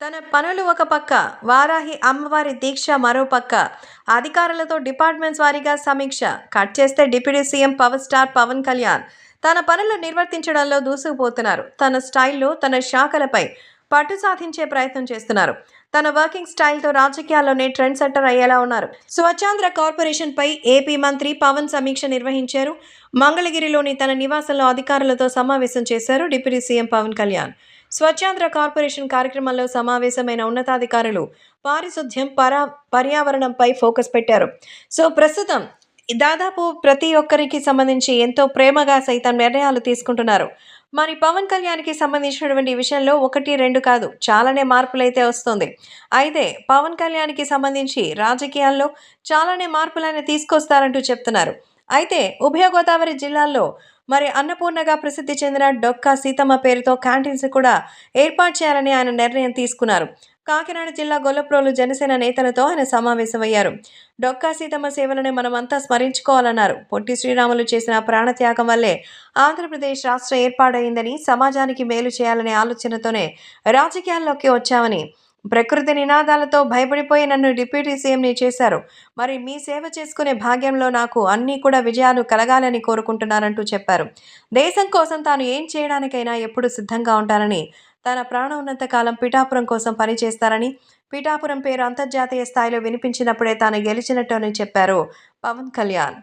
తన పనులు ఒక పక్క వారాహి అమ్మవారి దీక్ష మరో పక్క. అధికారులతో డిపార్ట్మెంట్స్ వారీగా సమీక్ష. కట్ చేస్తే deputy CM power star Pawan Kalyan. తన పనులు నిర్వర్తించడంలో దూసుకుపోతున్నారు. తన స్టైల్లో తన శాఖలపై పట్టు సాధించే ప్రయత్నం చేస్తున్నారు. తన వర్కింగ్ స్టైల్తో రాజకీయాల్లోనే ట్రెండ్ సెట్టర్ అయ్యేలా ఉన్నారు. స్వచ్ఛాంధ్ర కార్పొరేషన్పై ఏపీ మంత్రి పవన్ సమీక్ష నిర్వహించారు. మంగళగిరిలోని తన నివాసంలో అధికారులతో సమావేశం చేశారు deputy CM Pawan Kalyan. Swachhandhra corporation కార్యక్రమంలో సమావేశమైన ఉన్నతాధికారులు పారిశుద్ధ్యం పరా పర్యావరణంపై ఫోకస్ పెట్టారు. సో ప్రస్తుతం దాదాపు ప్రతి ఒక్కరికి సంబంధించి ఎంతో ప్రేమగా సైతం నిర్ణయాలు తీసుకుంటున్నారు. మరి పవన్ కళ్యాణ్కి సంబంధించినటువంటి విషయంలో ఒకటి రెండు కాదు చాలానే మార్పులైతే వస్తుంది. అయితే పవన్ కళ్యాణ్కి సంబంధించి రాజకీయాల్లో చాలానే మార్పులైనా తీసుకొస్తారంటూ చెప్తున్నారు. అయితే ఉభయ గోదావరి జిల్లాల్లో మరి అన్నపూర్ణగా ప్రసిద్ధి చెందిన డొక్కా సీతమ్మ పేరుతో క్యాంటీన్స్ కూడా ఏర్పాటు చేయాలని ఆయన నిర్ణయం తీసుకున్నారు. కాకినాడ జిల్లా గొల్లప్రోలు జనసేన నేతలతో ఆయన సమావేశమయ్యారు. డొక్కా సీతమ్మ సేవలను మనమంతా స్మరించుకోవాలన్నారు. పొట్టి శ్రీరాములు చేసిన ప్రాణత్యాగం వల్లే ఆంధ్రప్రదేశ్ రాష్ట్రం ఏర్పాడైందని సమాజానికి మేలు చేయాలనే ఆలోచనతోనే రాజకీయాల్లోకి వచ్చామని ప్రకృతి నినాదాలతో భయపడిపోయి నన్ను డిప్యూటీ సీఎంని చేశారు. మరి మీ సేవ చేసుకునే భాగ్యంలో నాకు అన్నీ కూడా విజయాలు కలగాలని కోరుకుంటున్నానంటూ చెప్పారు. దేశం కోసం తాను ఏం చేయడానికైనా ఎప్పుడు సిద్ధంగా ఉంటానని తన ప్రాణం ఉన్నంత కాలం పిఠాపురం కోసం పనిచేస్తారని పిఠాపురం పేరు అంతర్జాతీయ స్థాయిలో వినిపించినప్పుడే తాను గెలిచినట్టు అని చెప్పారు పవన్ కళ్యాణ్.